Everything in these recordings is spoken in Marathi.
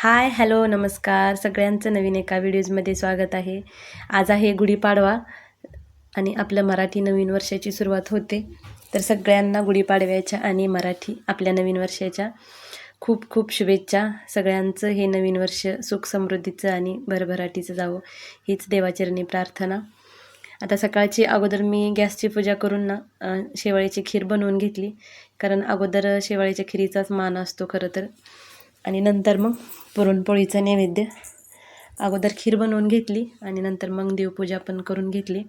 हाय हॅलो नमस्कार. सगळ्यांचं नवीन एका व्हिडिओजमध्ये स्वागत आहे. आज आहे गुढीपाडवा आणि आपलं मराठी नवीन वर्षाची सुरुवात होते. तर सगळ्यांना गुढीपाडव्याच्या आणि मराठी आपल्या नवीन वर्षाच्या खूप खूप शुभेच्छा. सगळ्यांचं हे नवीन वर्ष सुख समृद्धीचं आणि भरभराटीचं जावं हीच देवाचरणी प्रार्थना. आता सकाळची अगोदर मी गॅसची पूजा करून ना शेवाळीची खीर बनवून घेतली. कारण अगोदर शेवाळीच्या खिरीचाच मान असतो खरं तर. आणि नंतर मग पुरणपोळीचं नैवेद्य. अगोदर खीर बनवून घेतली आणि नंतर मग देवपूजा पण करून घेतली.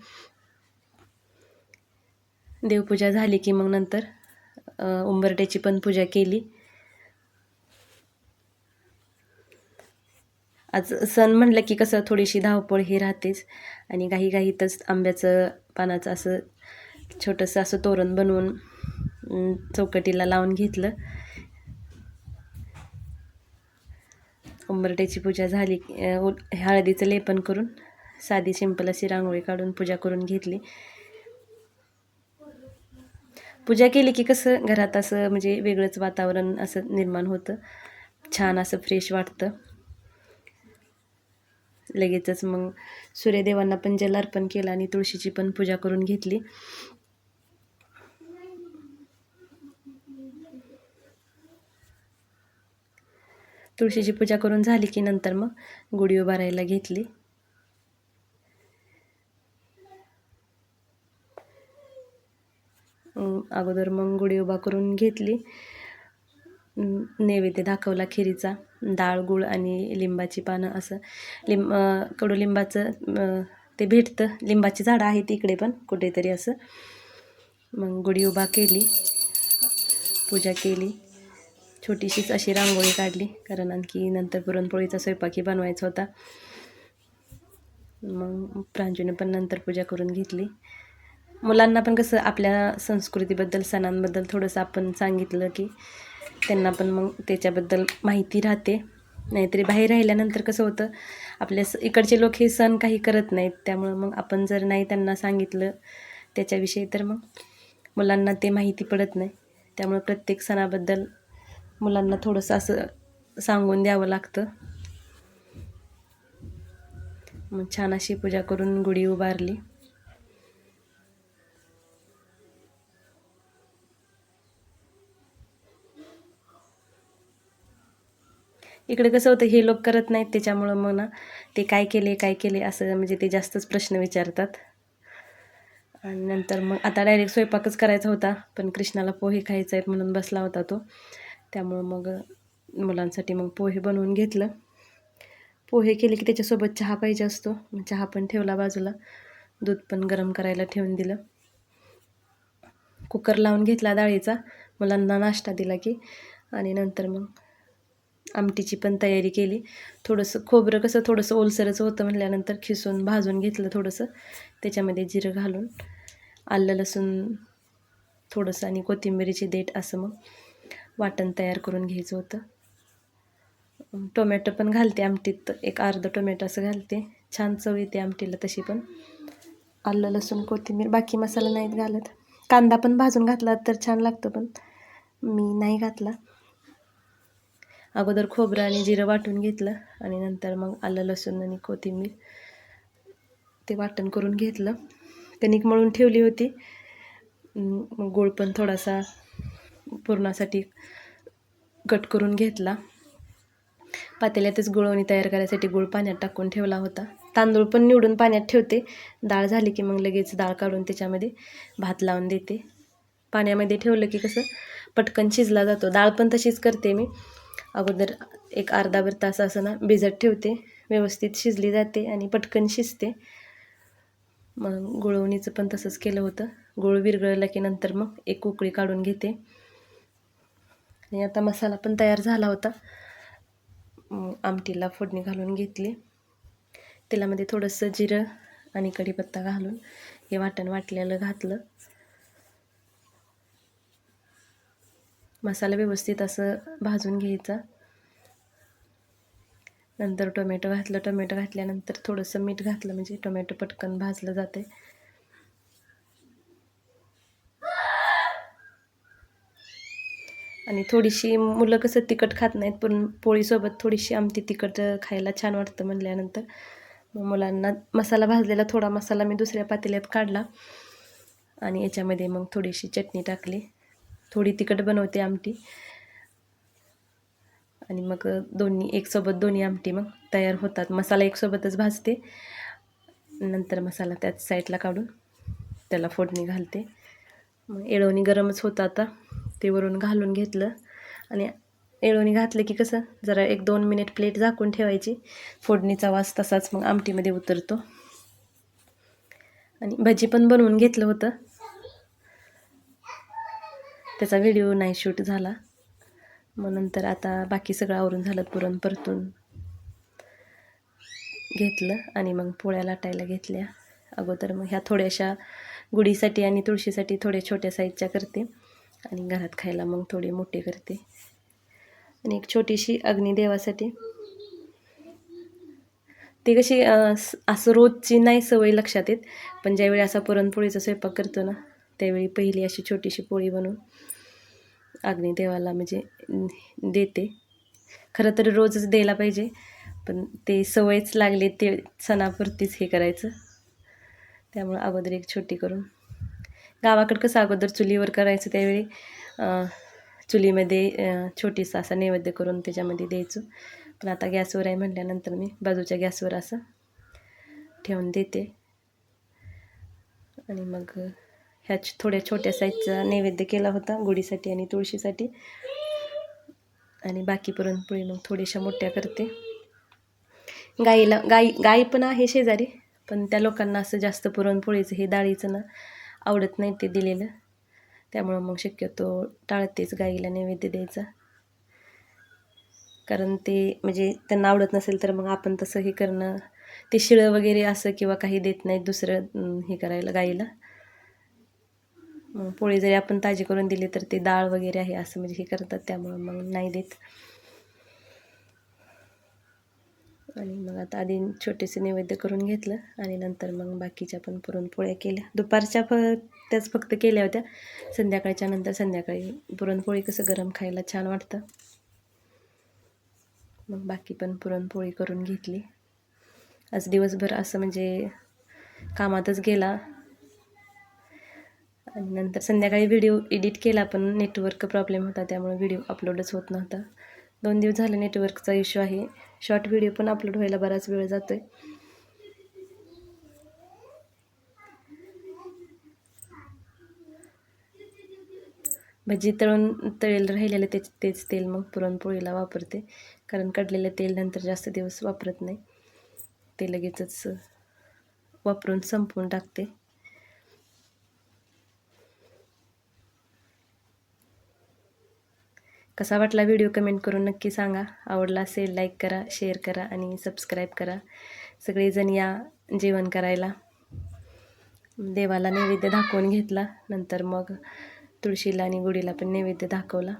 देवपूजा झाली की मग नंतर उंबरट्याची पण पूजा केली. आज सण म्हटलं की कसं थोडीशी धावपळ ही राहतेच आणि घाईघाईतच आंब्याचं पानाचं असं छोटंसं असं तोरण बनवून चौकटीला लावून घेतलं. उंबरट्याची पूजा झाली की, उ- हळदीचं लेपन करून साधी सिंपल अशी रांगोळी काढून पूजा करून घेतली. पूजा केली की कसं घरात असं म्हणजे वेगळंच वातावरण असं निर्माण होतं. छान असं फ्रेश वाटतं. लगेचच मग सूर्यदेवांना पण जल अर्पण केलं आणि तुळशीची पण पूजा करून घेतली. तुळशीची पूजा करून झाली की नंतर मग गुढी उभारायला घेतली. अगोदर मग गुढी उभा करून घेतली. नैवेद्य दाखवला खिरीचा. डाळ गुळ आणि लिंबाची पानं असं. लिंब कडुलिंबाचं ते भेटतं. लिंबाची झाडं आहेत इकडे पण कुठेतरी असं. मग गुढी उभा केली. पूजा केली. छोटीशीच अशी रांगोळी काढली. कारण आणखी नंतर पुरणपोळीचा स्वयंपाकी बनवायचा होता. मग प्रांजूने पण नंतर पूजा करून घेतली. मुलांना पण कसं आपल्या संस्कृतीबद्दल सणांबद्दल थोडंसं आपण सांगितलं की त्यांना पण मग त्याच्याबद्दल माहिती राहते. नाहीतरी बाहेर राहिल्यानंतर कसं होतं आपल्या स इकडचे लोक हे सण काही करत नाहीत. त्यामुळं मग आपण जर नाही त्यांना सांगितलं त्याच्याविषयी तर मग मुलांना ते माहिती पडत नाही. त्यामुळं प्रत्येक सणाबद्दल मुलांना थोडंसं असं सांगून द्यावं लागतं. मग छान अशी पूजा करून गुढी उभारली. इकडे कसं होतं हे लोक करत नाहीत त्याच्यामुळं मग ना ते काय केले काय केले असं म्हणजे ते जास्तच प्रश्न विचारतात. आणि नंतर मग आता डायरेक्ट स्वयंपाकच करायचा होता पण कृष्णाला पोहे खायचं आहेत म्हणून बसला होता तो. त्यामुळं मग मुलांसाठी मग पोहे बनवून घेतलं. पोहे केले की त्याच्यासोबत चहा पाहिजे असतो. मग चहा पण ठेवला बाजूला. दूध पण गरम करायला ठेवून दिलं. कुकर लावून घेतला डाळीचा. मुलांना नाश्ता दिला की. आणि नंतर मग आमटीची पण तयारी केली. थोडंसं खोबरं कसं थोडंसं ओलसरचं होतं म्हटल्यानंतर खिसून भाजून घेतलं थोडंसं. त्याच्यामध्ये जिरं घालून आलं लसूण थोडंसं आणि कोथिंबिरीची देठ असं मग. वाटण तयार करून घ्यायचं होतं. टोमॅटो पण घालते आमटीत. एक अर्धं टोमॅटो असं घालते. छान चव येते आमटीला तशी पण. आलं लसूण कोथिंबीर. बाकी मसाला नाहीत घालत. कांदा पण भाजून घातला तर छान लागतो पण. मी नाही घातला. अगोदर खोबरं आणि जिरं वाटून घेतलं आणि नंतर मग आलं लसूण आणि कोथिंबीर. ते वाटण करून घेतलं. कणिक मळून ठेवली होती. मग गूळ पण थोडासा पुरणासाठी कट करून घेतला. पातेल्यातच गुळवणी तयार करायसाठी गुळ पाण्यात टाकून ठेवला होता. तांदूळ पण निवडून पाण्यात ठेवते. डाळ झाली की मग लगेच डाळ काढून त्याच्यामध्ये भात लावून देते. पाण्यामध्ये ठेवलं की कसं पटकन शिजला जातो. डाळ पण तशीच करते मी. अगोदर एक अर्धाभर तास असं ना भिजत ठेवते. व्यवस्थित शिजली जाते आणि पटकन शिजते. मग गुळवणीचं पण तसंच केलं होतं. गुळ विरघळला की नंतर मग एक उकळी काढून घेते. आणि आता मसाला पण तयार झाला होता. आमटीला फोडणी घालून घेतली. तेलामध्ये थोडंसं जिरं आणि कढीपत्ता घालून हे वाटण वाटलेलं घातलं. मसाला व्यवस्थित असं भाजून घ्यायचा. नंतर टोमॅटो घातलं. टोमॅटो घातल्यानंतर थोडंसं मीठ घातलं. म्हणजे टोमॅटो पटकन भाजलं जाते आणि थोडीशी मुलं कसं तिखट खात नाहीत पण पोळीसोबत थोडीशी आमटी तिखट खायला छान वाटतं म्हणल्यानंतर. मग मुलांना मसाला भाजलेला थोडा मसाला मी दुसऱ्या पातेल्यात काढला आणि याच्यामध्ये मग थोडीशी चटणी टाकली. थोडी तिखट बनवते आमटी. आणि मग दोन्ही एकसोबत दोन्ही आमटी मग तयार होतात. मसाला एकसोबतच भाजते. नंतर मसाला त्याच साईडला काढून त्याला फोडणी घालते. मग एळवणी गरमच होतं आता. ते वरून घालून घेतलं. आणि एळवणी घातलं की कसं जरा एक दोन मिनिट प्लेट झाकून ठेवायची. फोडणीचा वास तसाच मग आमटीमध्ये उतरतो. आणि भजी पण बनवून घेतलं होतं. त्याचा व्हिडिओ नाही शूट झाला. मग नंतर आता बाकी सगळं आवरून झालं पुरण परतून घेतलं आणि मग पोळ्या लाटायला घेतल्या. अगोदर मग ह्या थोड्याशा गुढीसाठी आणि तुळशीसाठी थोड्या छोट्या साईजच्या करते. आणि घरात खायला मग थोडी मोठी करते. आणि एक छोटीशी अग्निदेवासाठी ती कशी असं रोजची नाही सवय लक्षात येत पण ज्यावेळी असा पुरणपोळीचा स्वयंपाक करतो ना त्यावेळी पहिली अशी छोटीशी पोळी बनवून अग्निदेवाला म्हणजे देते. खरं तर रोजच द्यायला पाहिजे पण ते सवयच लागली ते सणापुरतीच हे करायचं. त्यामुळं अगोदर एक छोटी करून गावाकडं कसं अगोदर चुलीवर करायचं त्यावेळी? चुलीमध्ये छोटीसं छोटीसा असा नैवेद्य करून त्याच्यामध्ये द्यायचो. पण आता गॅसवर आहे म्हटल्यानंतर मी बाजूच्या गॅसवर असं ठेवून देते. आणि मग ह्या थोड्या छोट्या साईजचा नैवेद्य केला होता गुढीसाठी आणि तुळशीसाठी. आणि बाकी पुरणपोळी मग थोड्याशा मोठ्या करते. गाईला गाई गाई पण आहे शेजारी पण त्या लोकांना असं जास्त पुरणपोळीचं हे डाळीचं ना आवडत नाही ते दिलेलं. त्यामुळं मग शक्यतो टाळतेच गाईला नैवेद्य द्यायचा. कारण ते म्हणजे त्यांना आवडत नसेल तर मग आपण तसं हे करणं ते शिळं वगैरे असं किंवा काही देत नाही दुसरं हे करायला गाईला. मग पोळी जरी आपण ताजी करून दिली तर ते डाळ वगैरे आहे असं म्हणजे हे करतात त्यामुळं मग नाही देत. आणि मग आता आधी छोटेसे नैवेद्य करून घेतलं आणि नंतर मग बाकीच्या पण पुरणपोळ्या केल्या. दुपारच्या फ त्याच फक्त केल्या होत्या. संध्याकाळच्या नंतर संध्याकाळी पुरणपोळी कसं गरम खायला छान वाटतं. मग बाकी पण पुरणपोळी करून घेतली. आज दिवसभर असं म्हणजे कामातच गेला. आणि नंतर संध्याकाळी व्हिडिओ एडिट केला पण नेटवर्क प्रॉब्लेम होता त्यामुळे व्हिडिओ अपलोडच होत नव्हता. दोन दिवस झाले नेटवर्कचा इश्यू आहे. शॉर्ट व्हिडिओ पण अपलोड व्हायला बराच वेळ जातो आहे भजी तळून तळेल राहिलेलं तेच तेच तेल मग पुरणपोळीला वापरते. कारण काढलेलं तेल नंतर जास्त दिवस वापरत नाही. ते लगेचच वापरून संपवून टाकते. कसा वाटला व्हिडिओ कमेंट करून नक्की सांगा. आवडला असेल लाईक करा शेअर करा आणि सबस्क्राईब करा. सगळेजण या जेवण करायला. देवाला नैवेद्य दाखवून घेतला. नंतर मग तुळशीला आणि गुढीला पण नैवेद्य दाखवला.